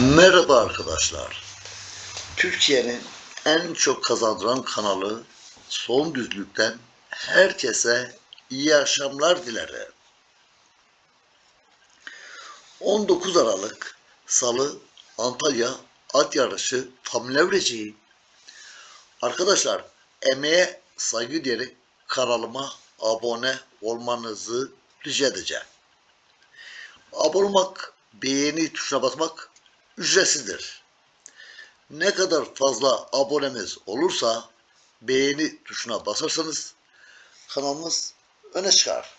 Merhaba arkadaşlar. Türkiye'nin en çok kazandıran kanalı Son Düzlük'ten herkese iyi akşamlar dilerim. 19 Aralık Salı Antalya At Yarışı tam levreci. Arkadaşlar emeğe saygı diyerek kanalıma abone olmanızı rica edeceğim. Abone olmak, beğeni tuşuna basmak ücretsizdir. Ne kadar fazla abonemiz olursa beğeni tuşuna basarsanız kanalımız öne çıkar.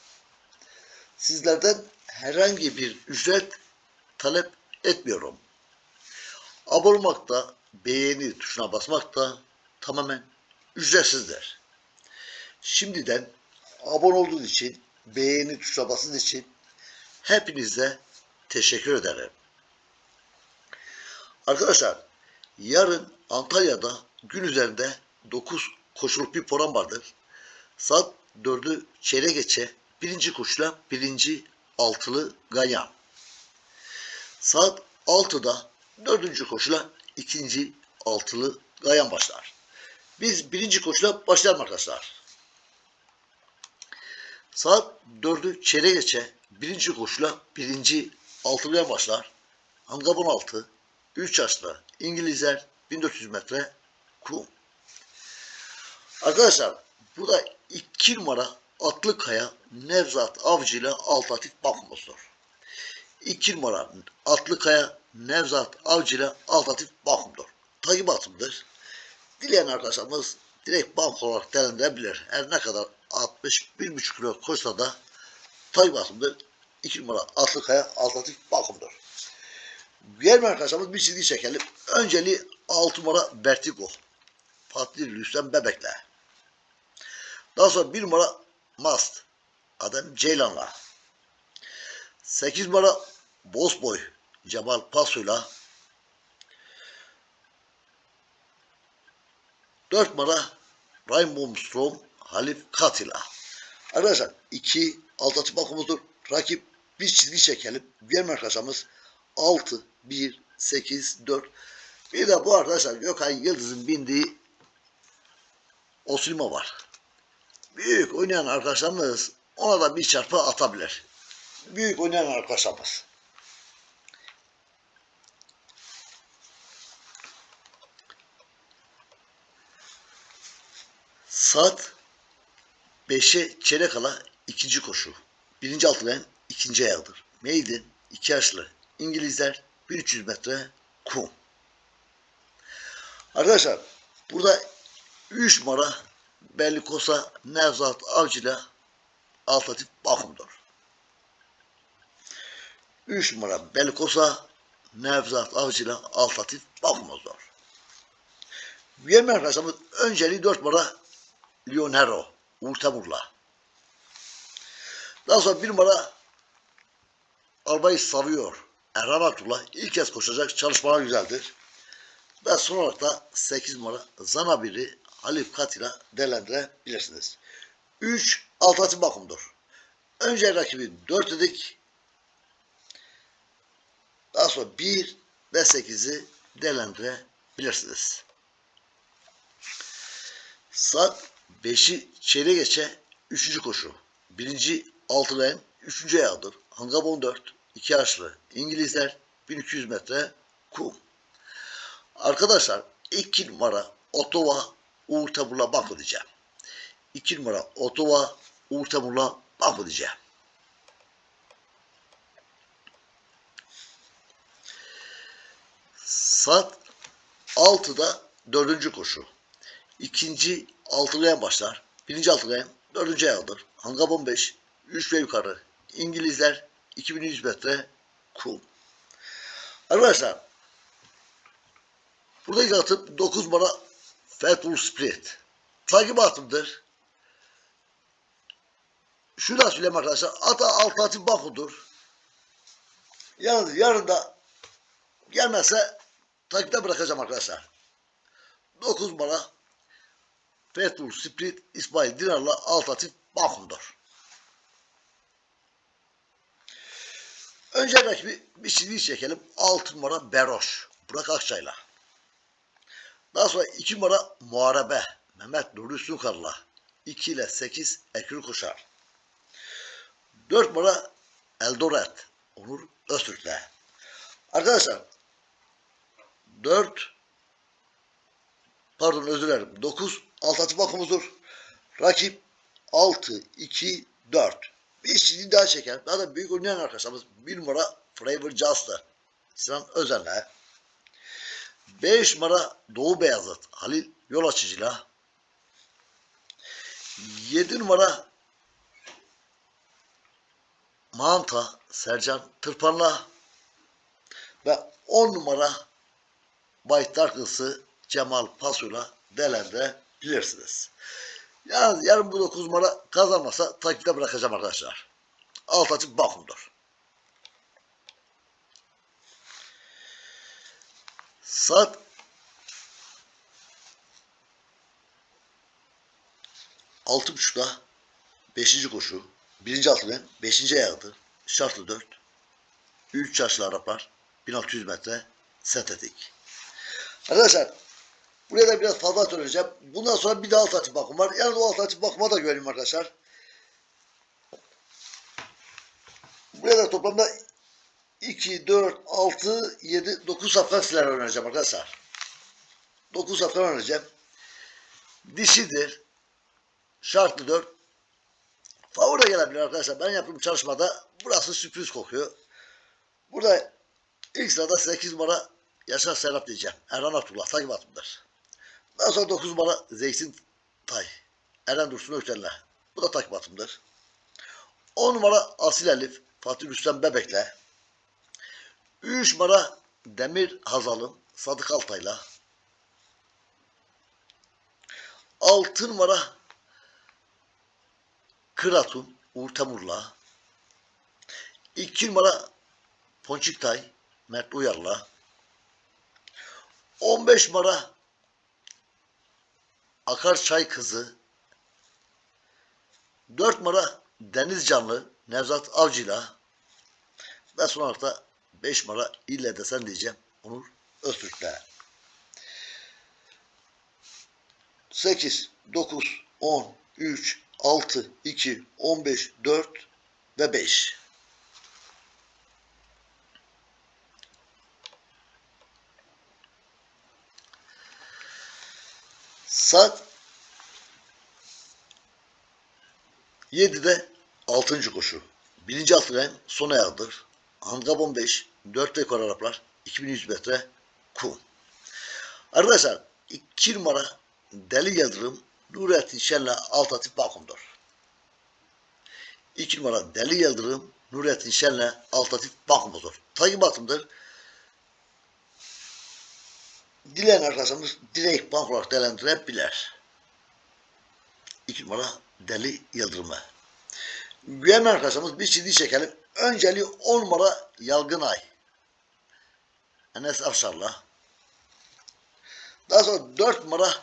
Sizlerden herhangi bir ücret talep etmiyorum. Abone olmak da beğeni tuşuna basmak da tamamen ücretsizdir. Şimdiden abone olduğunuz için, beğeni tuşuna bastığınız için hepinize teşekkür ederim. Arkadaşlar yarın Antalya'da gün üzerinde 9 koşuluk bir program vardır. Saat 4'ü çeyrek geçe birinci koşuyla birinci altılı ganyan. Saat 6'da dördüncü koşuyla ikinci altılı ganyan başlar. Biz birinci koşuyla başlayalım arkadaşlar. Saat 4'ü çeyrek geçe birinci koşuyla birinci altılı ganyan başlar. Handikap 16, 3 yaşlı İngilizler 1400 metre kum. Arkadaşlar bu da 2 numara Atlıkaya Nevzat Avcı ile Altatif Bakmos'tur. 2 numara Atlıkaya Nevzat Avcı ile Altatif Bakmos'tur. Takip atımdır. Dileyen arkadaşlarımız direkt bank olarak değerlendirebilir. Her ne kadar 61,5 kilo koşsa da takip atımdır. 2 numara Atlıkaya Altatif Bakmos'tur. Diğer arkadaşlarımız bir çizgi çekelim. Önceli 6 numara Vertigo. Fatih Lüstem Bebek'le. Daha sonra 1 numara Mast. Adam Ceylan'la. 8 numara Bosboy. Cemal Paso'yla. 4 numara Rainbow Storm Halif Katila. Arkadaşlar 2 alt atı bakımızdır. Rakip bir çizgi çekelim. Diğer arkadaşlarımız 6, 1, 8, 4. Bir de bu arkadaşlar Gökhan Yıldız'ın bindiği Osilma var. Büyük oynayan arkadaşlarımız ona da bir çarpı atabilir. Büyük oynayan arkadaşlarımız. Saat 5'e çeyrek kala ikinci koşu. Birinci altılayan ikinci ayağıdır. Maiden iki yaşlı İngilizler 1300 metre kum. Arkadaşlar burada 3 numara Bellikosa Nevzat Avcı ile Altatif Bakım'dır. 3 numara Bellikosa Nevzat Avcı ile Altatif Bakım'dır. Diğer arkadaşlarımız önceliği 4 numara Leonero Uğur Temur'la. Daha sonra 1 numara Albayı Savuyor Erhan Abdullah ilk kez koşacak çalışmalar güzeldir. Ve son olarak da 8 numara Zanabiri Halif Katila değerlendirebilirsiniz. 3 alternatif bakımdır. Önce rakibi 4 dedik. Daha sonra 1 ve 8'i değerlendirebilirsiniz. Saat 5'i çeyrek geçe 3. koşu. 1. altılayan 3. ayağıdır. Hangab 14. 2 yaşlı İngilizler 1200 metre kum. Arkadaşlar 2 numara Ottawa Uğur Temur'la bak diyeceğim. 2 numara Ottawa Uğur Temur'la bak diyeceğim. Saat 6'da dördüncü koşu. İkinci altılayan başlar. Birinci altılayan dördüncü ayağıdır. Hangab 15, 3 ve yukarı. İngilizler 2100 metre kum. Arkadaşlar buradaki atım 9 numara Faithful Spirit. Takip atımdır. Şunu da söyleyeyim arkadaşlar. Ata alternatif Baku'dur. Yalnız yarın da gelmezse takipte bırakacağım arkadaşlar. 9 numara Faithful Spirit İsmail Dinar'la alternatif Baku'dur. Önce rakibi bir çizgi çekelim. 6 numara Beroş. Burak Akçay'la. Daha sonra 2 numara Muharebe. Mehmet Nuri Sunkar'la. 2 ile 8 Ekül Kuşar. 4 numara Eldoret. Onur Öztürk'le. Arkadaşlar 4 pardon özür dilerim 9 alt atı bakımızdır. Rakip 6, 2, 4. Bir çizgi daha çeker. Daha da büyük oynayan arkadaşlarımız 1 numara Flavor Just'ı. Sinan Özen'le. 5 numara Doğu Beyazıt Halil Yol Açıcı'yla. 7 numara Manta Sercan Tırpan'la ve 10 numara Baytar Kızı Cemal Pasu'yla değerlendirebilirsiniz. Yalnız yarın bu 9 numara kazanmasa takipte bırakacağım arkadaşlar. Alt açıp bakımdır. Saat altı buçukta beşinci koşu, birinci altıgen, beşinci ayağıdır, şartlı dört, üç yaşlı Araplar, 1600 metre, sentetik. Arkadaşlar Buraya da biraz fazla söyleyeceğim. Bundan sonra bir de alt açıp bakım var. Yani o alt açıp bakıma da güvenim arkadaşlar. Buraya da toplamda 2, 4, 6, 7, 9 safkan silah öğreneceğim arkadaşlar. 9 safkan öğreneceğim. Dişidir. Şartlı 4. Favori gelebilir arkadaşlar. Ben yaptığım çalışmada burası sürpriz kokuyor. Burada ilk sırada 8 numara Yaşar Serap diyeceğim. Erhan Abdullah takip atımdır. Daha sonra 9 numara Zeytin Tay. Eren Dursun Ökten'le. Bu da takip atımdır. 10 numara Asil Elif Fatih Rüstem Bebek'le. 3 numara Demir Hazal'ın Sadık Altay'la. 6 numara Kıratun Uğur Temur'la. 2 numara Ponçik Tay Mert Uyar'la. 15 numara Akar Çay Kızı 4 numara Deniz Canlı Nevzat Avcı'yla ve son olarak da 5 numara ille desen diyeceğim Onur Öztürk'le. 8, 9, 10, 3, 6, 2, 15, 4 ve 5. Saat 7'de 6. koşu. Birinci altıgen son ayağıdır. Handikap 15, 4 rekor Araplar, 2100 metre kum. Arkadaşlar 2 numara Deli Yıldırım Nurettin Şen'le alt atıp bakımdır. 2 numara Deli Yıldırım Nurettin Şen'le alt atıp bakımdır. Takip atımdır. Dileyen arkadaşlarımız direkt bank olarak değerlendirebilir. İki numara Deli Yıldırım'ı. Güven arkadaşlarımız bir çizgi çekelim. Önceliği 10 numara Yalgınay. Enes Afşar'la. Daha sonra 4 numara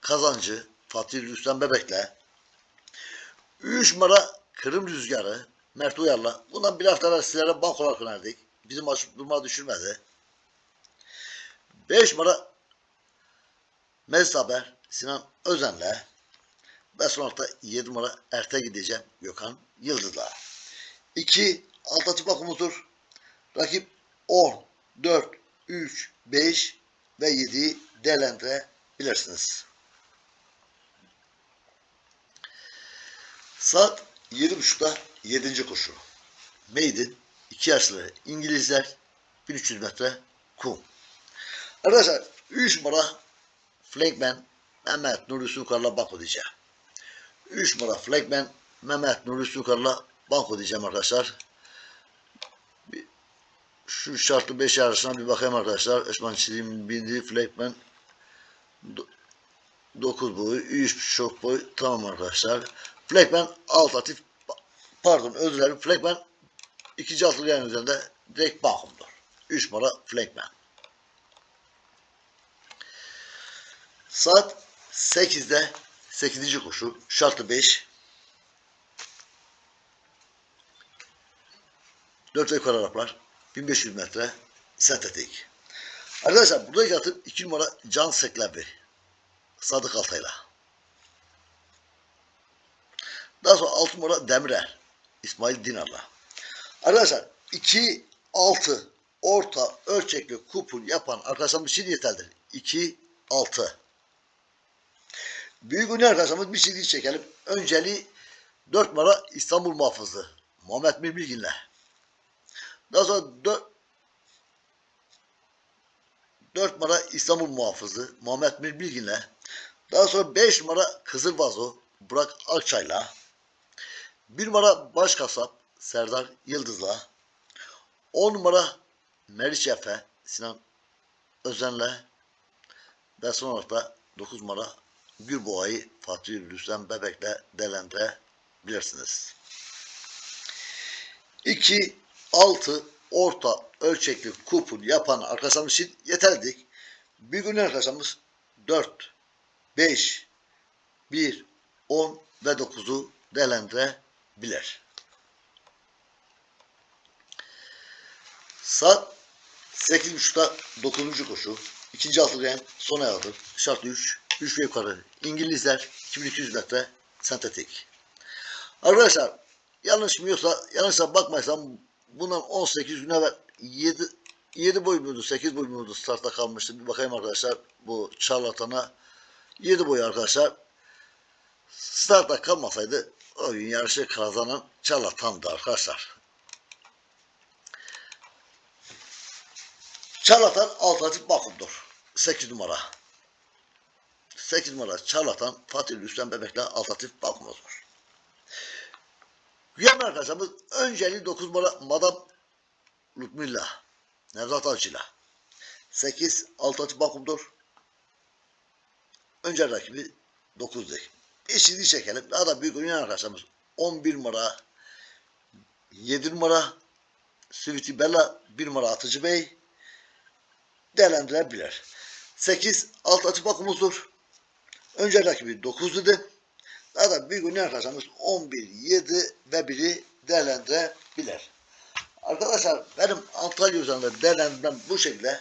Kazancı Fatih Rüstem Bebek'le. 3 numara Kırım Rüzgarı Mert Uyar'la. Bundan bir hafta evvel sizlere bank olarak önerdik. Bizim açıp durma düşürmedi. 5 numara Haber Sinan Özen'le ve sonra da 7 numara Erte gideceğim Gökhan Yıldız'la. 2 alt açık bakımıdır. Rakip 10, 4, 3, 5 ve 7'yi değerlendirebilirsiniz. Saat 7.30'da 7. koşu. Maiden 2 yaşlı İngilizler 1300 metre kum. Arkadaşlar 3 numara Flankman Mehmet Nuri Sukar'la banko diyeceğim. 3 numara Flankman Mehmet Nuri Sukar'la banko diyeceğim arkadaşlar. Şu şartlı 5 yarışına bir bakayım arkadaşlar. Osman Çiğdem'in bindiği Flankman 9 boyu, 3 çok boy. Tamam arkadaşlar. Flankman alt pardon özür dilerim. Flankman ikinci altılı yayın üzerinde direkt bankomdur. 3 numara Flankman. Saat 8'de 8. koşu şartlı 5. 4 yukarı Araplar 1500 metre sentetik. Arkadaşlar buradaki atım 2 numara Can Seklebi. Sadık Altay'la. Daha sonra 6 numara Demirel. İsmail Dinar'la. Arkadaşlar 2 6 orta ölçekli kupon yapan arkadaşlarımız için yeterlidir. 2 6 Büyük ünlü arkadaşlarımız bir CD çekelim. Önceliği 4 numara İstanbul muhafızı Muhammed Mir Bilgin'le. Daha sonra 4 4 numara İstanbul muhafızı Muhammed Mir Bilgin'le. Daha sonra 5 numara Kızıl Vazo Burak Akçay'la. 1 numara Baş Kasap Serdar Yıldız'la. 10 numara Meriç Efe Sinan Özen'le. Ve son olarak da 9 numara Gülboğa'yı Fatih Rüstem Bebek'le değerlendirebilirsiniz. 2, 6 orta ölçekli kupon yapan arkadaşlarımız için yeterlidik. Bir gün arkadaşlarımız 4, 5, 1, 10 ve 9'u değerlendirebilir. Saat 8.30'da 9. koşu. İkinci altı son ayağıdır. Şartlı 3. 3 ve yukarı. İngilizler 2200 metre sentetik. Arkadaşlar yanlış mı yoksa yanlışsa bakmaysam bundan 18 gün evvel 7 7 boy muydu 8 boy muydu startta kalmıştı. Bir bakayım arkadaşlar bu charlatana 7 boy arkadaşlar startta kalmasaydı o gün yarışı kazanan charlatandı arkadaşlar. Charlatan alternatif bakımdır. 8 numara. 8 numara Charlatan Fatih Rüstem Bebek'le alternatif bakımıdır. Güyan arkadaşlarımız önceliği 9 numara Madame Lutmilla. Nevzat Avcı'yla. 8 alternatif bakımdır. Önce rakibi 9 değil. Eşitliği çekelim. Daha da büyük oynayan arkadaşlarımız 11 numara 7 numara Siviti Bella 1 numara Atıcı Bey değerlendirebilir. 8 alt açı. Önce rakibi 9 idi. Da büyük oynayan arkadaşlarımız 11, 7 ve 1'i değerlendirebilir. Arkadaşlar benim Antalya üzerinde değerlendirmem bu şekilde.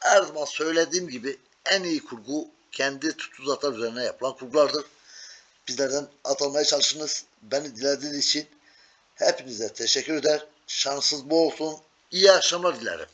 Her zaman söylediğim gibi en iyi kurgu kendi tutuzatlar üzerine yapılan kurgulardır. Bizlerden atılmaya çalışınız. Beni dilediğiniz için hepinize teşekkür eder. Şanssız bol olsun. İyi akşamlar dilerim.